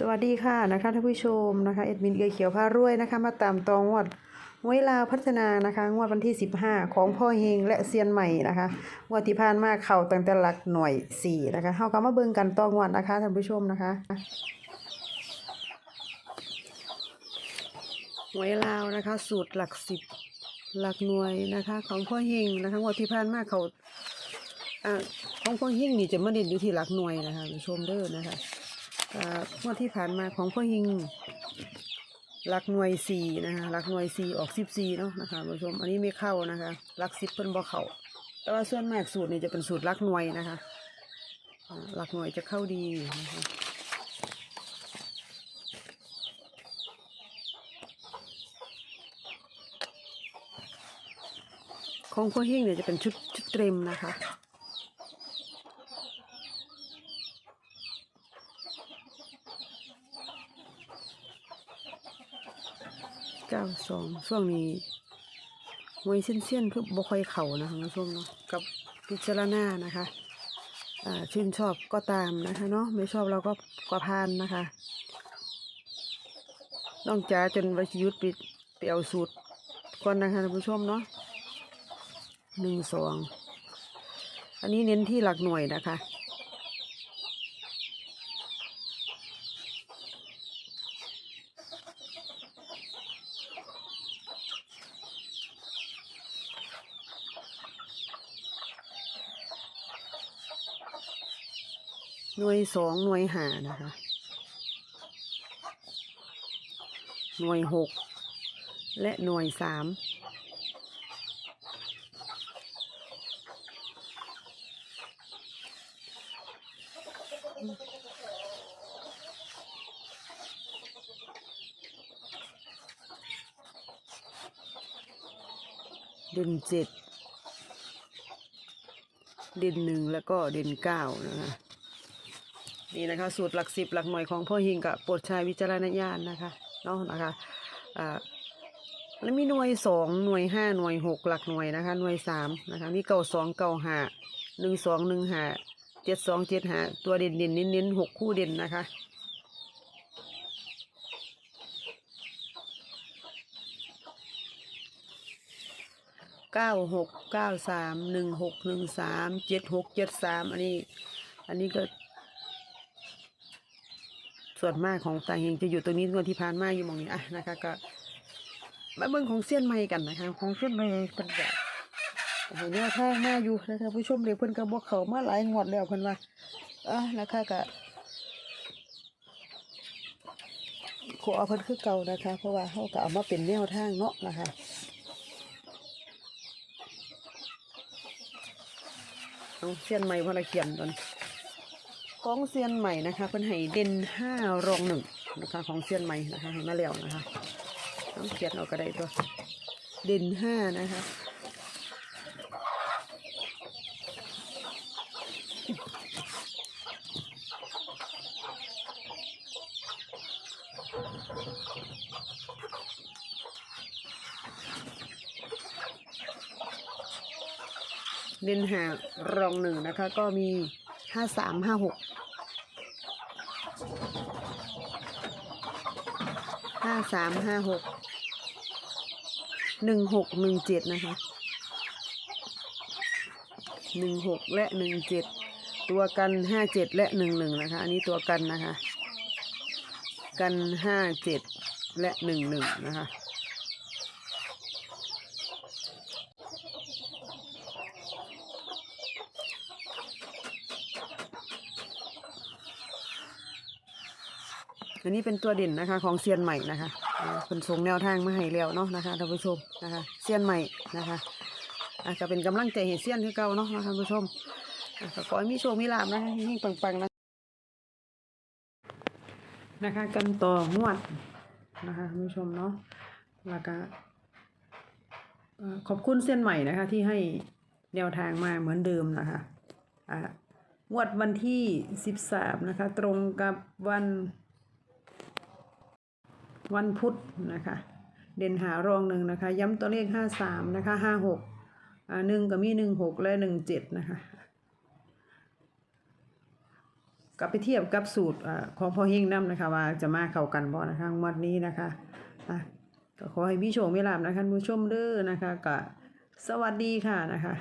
สวัสดีค่ะนะคะท่านผู้ชมนะคะเอ็ดมินเกยเขียวพารวยนะคะ มาตามตองงวดเวลาวพัฒนานะคะ งวดวันที่ 15 ของพ่อเฮงและเซียนใหม่นะคะงวดที่ผ่านมาเข่าตั้งแต่หลักหน่วย 4 นะคะเฮาก็มาเบิ่งกันตองงวดนะคะท่านผู้ชมนะคะหวยลาวนะคะ สูตรหลักสิบหลักหน่วยนะคะ ของพ่อเฮงนะคะงวดที่ผ่านมาเขาอ่าของพ่อเฮงนี่จะมาเด่นอยู่ที่หลักหน่วยนะคะท่านผู้ชมเด้อนะคะ งวดที่ผ่านมาของพ่อหิงหลักหน่วยสี่นะคะหลักหน่วยสี่ออกสิบสี่เนาะนะคะผู้ชม อันนี้ไม่เข้านะคะหลักสิบเพิ่นบ่เข้าแต่ว่าส่วนมากสูตรนี่จะเป็นสูตรหลักหน่วยนะคะหลักหน่วยจะเข้าดีนะคะของพ่อหิงเนี่ยจะเป็นชุดชุดเต็มนะคะ เก้าสองช่วงนี้มวยเส้นเส้นๆคือบ่ค่อยเข่านะคะคุณผู้ชมเนาะกับพิจารณานะคะอ่าชื่นชอบก็ตามนะคะเนาะไม่ชอบเราก็ก็พานนะคะน้องจ๋าจนวชิยุทธไปไปเอาสูตรก่อนนะคะท่านผู้ชมเนาะหนึ่งสองอันนี้เน้นที่หลักหน่วยนะคะ หน่วยสองหน่วยหานะคะ หน่วยหกและหน่วยสามเด่นเจ็ด เด่นหนึ่งแล้วก็เด่นเก้านะคะ นี่นะคะ สูตรหลักสิบหลักหน่วยของพ่อหิงกับโปรดใช้วิจารณญาณนะคะเนาะนะคะอ่าแล้วมีหน่วยสองหน่วยห้าหน่วยหกหลักหน่วยนะคะ หน่วยสามนะคะมีเก่าสองเก่าห้าหนึ่งสองหนึ่งห้าเจ็ดสองเจ็ดห้าตัวเด่นเด่นเน้นเน้นหกคู่เด่นนะคะเก้าหกเก้าสามหนึ่งหกหนึ่งสามเจ็ดหกเจ็ดสามอันนี้ อันนี้ก็ ส่วนมากของตาเฮงจะอยู่ตรงนี้งวที่ผ่านมาอยู่มองนี้อะนะคะ ก็มาเบิ่งของเส้นใหม่กันนะคะ ของเส้นใหม่เป็นแบบโอ้โหเนี่ยท่ามาอยู่นะคะผู้ชมเดี๋ยวเพิ่อนก็บอกเขามาหลายงวดแล้วเพิ่อนว่าอะนะคะก็ขอเอาเพิ่นคือเก่านะคะ เพราะว่าเขาก็เอามาเป็นแนวทางเนาะนะคะเอาเส้นใหม่พอละเขียนก่อน ของเซียนใหม่นะคะเป็นให้เด่นห้ารองหนึ่งนะคะของเซียนใหม่นะคะให้มาแล้วนะคะต้องเขียนเอาก็ได้ตัวเด่นห้านะคะเด่นห้ารองหนึ่งนะคะ ก็มีห้าสามห้าหก ห้าสามห้าหกหนึ่งหกหนึ่งเจ็ดนะคะหนึ่งหกและหนึ่งเจ็ดตัวกันห้าเจ็ดและหนึ่งหนึ่งนะคะ อันนี้ตัวกันนะคะ กันห้าเจ็ดและหนึ่งหนึ่งนะคะ อันนี้เป็นตัวเด่นนะคะของเซียนใหม่นะคะอ่าเป็นส่งแนวทางมาให้แล้วเนาะนะคะท่านผู้ชมนะคะเซียนใหม่นะคะอาจจะเป็นกำลังใจให้เซียนที่เก่าเนาะนะคะท่านผู้ชมก็ขอให้มีโชคมีลาภนะคะยิ่งปังๆนะนะคะ กันต่องวดนะคะท่านผู้ชมเนาะแล้วก็ขอบคุณเซียนใหม่นะคะ ที่ให้แนวทางมาเหมือนเดิมนะคะอ่างวดวันที่สิบสามนะคะ ตรงกับวัน วันพุธนะคะ เด่นหารองหนึ่งนะคะ ย้ำตัวเลขห้าสามนะคะห้าหกอ่าหนึ่งก็มีหนึ่งหกและหนึ่งเจ็ดนะคะ กลับไปเทียบกับสูตรอ่าของพ่อเฮงนํนะคะ ว่าจะมาเข้ากันบ่นะคะงวดนี้นะคะอะก็ขอให้พี่โชคมีลาภนะคะคุณผู้ชมเด้อนะคะก็สวัสดีค่ะนะคะ